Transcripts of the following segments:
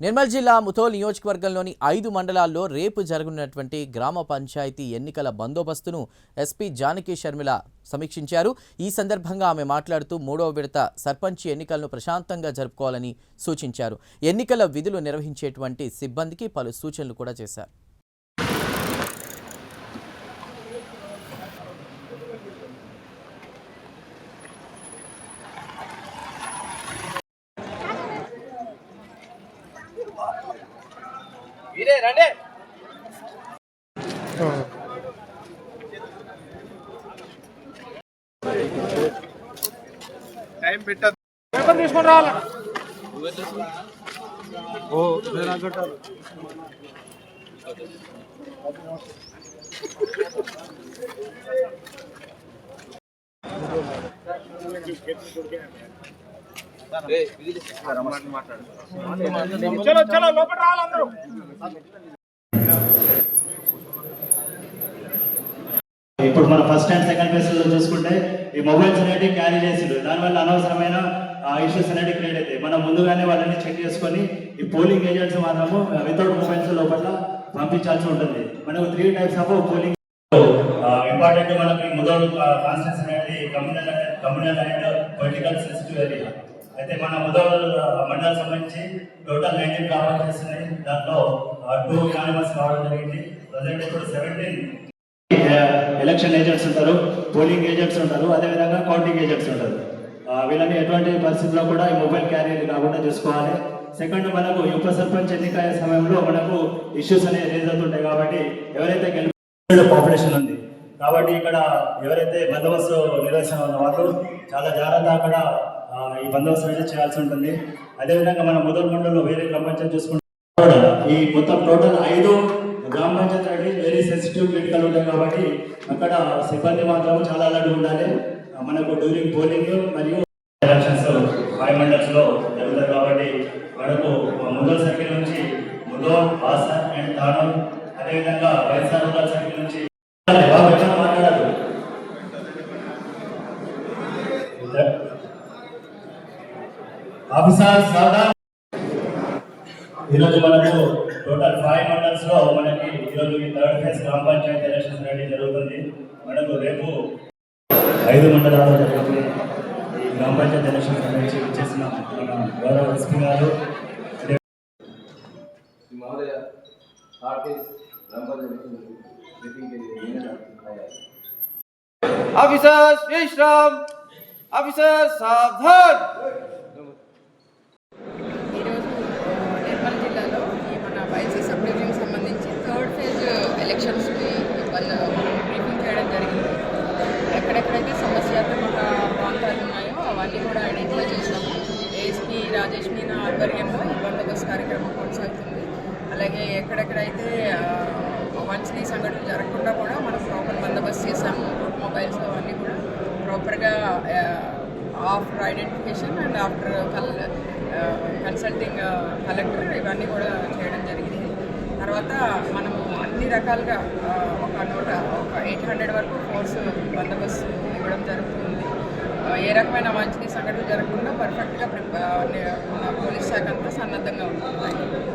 నిర్మల్ జిల్లా ముథోల్ నియోజకవర్గంలోని ఐదు మండలాల్లో రేపు జరగనున్నటువంటి గ్రామ పంచాయతీ ఎన్నికల బందోబస్తును ఎస్పీ జానకి షర్మిల సమీక్షించారు. ఈ సందర్భంగా ఆమె మాట్లాడుతూ మూడవ విడత సర్పంచ్ ఎన్నికలను ప్రశాంతంగా జరుపుకోవాలని సూచించారు. ఎన్నికల విధులు నిర్వహించేటువంటి సిబ్బందికి పలు సూచనలు కూడా చేశారు. ఇదే రండి. టైం పెట్టదు. పేపర్ తీసుకొని రావాలా? ఓ చలో చలో లోపల ఇప్పుడు మన ఫస్ట్ అండ్ సెకండ్ ఫేజ్లో చూసుకుంటే ఈ మొబైల్స్ అనేవి క్యారీ చేసిండు దానివల్ల అనవసరమైన ఇష్యూస్ అనేవి క్రియేట్ అవుతాయి. మనం ముందుగానే వాళ్ళని చెక్ చేసుకొని ఈ పోలింగ్ ఏజెంట్స్ మాత్రము వితౌట్ మొబైల్స్ లోపల పంపించాల్సి ఉంటుంది. మనకు three types of polling important మనకి ముదోడు కాన్స్టెన్స్ అనేది communal communal and political sensitive area అయితే మన ముదోడు మండలం సంబంధించి టోటల్ నైన్టీన్ చేస్తున్నాయి. దాంట్లో టూ యూనివర్స్ రావడం జరిగింది. ప్రజెంట్ ఇప్పుడు సెవెంటీన్ ఎలక్షన్ ఏజెంట్స్ ఉంటారు పోలింగ్ ఏజెంట్స్ ఉంటారు అదేవిధంగా కౌంటింగ్ ఏజెంట్స్ ఉంటారు. వీళ్ళని ఎటువంటి పరిస్థితుల్లో కూడా ఈ మొబైల్ క్యారియర్ కాకుండా చూసుకోవాలి. సెకండ్ మనకు ఉప సర్పంచ్ ఎన్నిక సమయంలో మనకు ఇష్యూస్ అనేవి రేజ్ అవుతుంటాయి కాబట్టి ఎవరైతే గెలిపి పాపులేషన్ ఉంది. కాబట్టి ఇక్కడ ఎవరైతే బందోబస్తు నిర్వహించిన వాళ్ళు చాలా జాగ్రత్త అక్కడ ఈ బందోబస్తు అనేది చేయాల్సి ఉంటుంది. అదేవిధంగా మన ముదల్ మండలంలో వేరే గ్రామ పంచాయతీ చూసుకుంటే ఈ మొత్తం టోటల్ ఐదు గ్రామ పంచాయతీ అనేది వెరీ సెన్సిటివ్ క్రిటికల్ ఉంటాయి కాబట్టి అక్కడ సిబ్బంది మాత్రం చాలా అలర్ట్ ఉండాలి. మనకు డ్యూరింగ్ పోలింగ్ మరియు ఎలక్షన్స్ ఫైవ్ మండల్స్లో జరుగుతాయి కాబట్టి మనకు ముదల్ సర్కిల్ నుంచి ముదో బాసర్ అండ్ తానూర్ అదేవిధంగా వైఎస్ఆర్ రూరల్ సర్కిల్ ఆఫీసర్ సాల్దాన్ ఈరోజు మనకు టోటల్ ఫైవ్ మండల్స్లో మనకి ఈరోజు ఈ థర్డ్ ఫేజ్ గ్రామ పంచాయతీ ఎలక్షన్స్ అనేది జరుగుతుంది. మనకు రేపు ఐదు మండలాలు జరుగుతుంది ఈ గ్రామ పంచాయతీ ఎలక్షన్స్ అనేది చేసిన మన గౌరవ ఎస్పీ గారు. ఆఫీసర్ శ్రీశ్రామ్ ఆఫీసర్ సావధాన్ రాజేష్ మీనా ఆధ్వర్యంలో ఈ బందోబస్తు కార్యక్రమం కొనసాగుతుంది. అలాగే ఎక్కడెక్కడైతే ఆ, అవాంఛనీయ సంఘటనలు జరగకుండా కూడా మనం ప్రాపర్ బందోబస్తు చేసాము మొబైల్స్ అవన్నీ కూడా ప్రాపర్గా ఆఫ్టర్ ఐడెంటిఫికేషన్ అండ్ ఆఫ్టర్ కల్ కన్సల్టింగ్ కలెక్టర్ ఇవన్నీ కూడా చేయడం జరిగింది. తర్వాత మనము అన్ని రకాలుగా ఒక నూట ఒక ఎయిట్ హండ్రెడ్ వరకు ఫోర్స్ బందోబస్తు ఇవ్వడం జరుగుతుంది. ఏ రకమైన వాంఛనీయ సంఘటనలు జరగకుండా పర్ఫెక్ట్గా పోలీస్ శాఖ అంతా సన్నద్ధంగా ఉంటుంది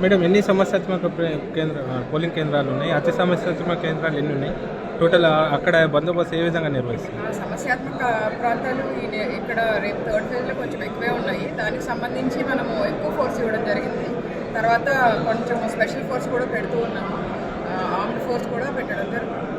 మేడం ఎన్ని సమస్యాత్మక కేంద్ర పోలింగ్ కేంద్రాలు ఉన్నాయి? అతి సమస్యాత్మక కేంద్రాలు ఎన్ని ఉన్నాయి? టోటల్ అక్కడ బందోబస్తు ఏ విధంగా నిర్వహిస్తుంది? సమస్యాత్మక ప్రాంతాలు ఇక్కడ రేపు థర్డ్ ఫేజ్లో కొంచెం ఎక్కువే ఉన్నాయి. దానికి సంబంధించి మనము ఎక్కువ ఫోర్స్ ఇవ్వడం జరిగింది. తర్వాత కొంచెం స్పెషల్ ఫోర్స్ కూడా పెడుతూ ఉన్నాము. ఆర్మ్డ్ ఫోర్స్ కూడా పెట్టడం జరుగుతుంది.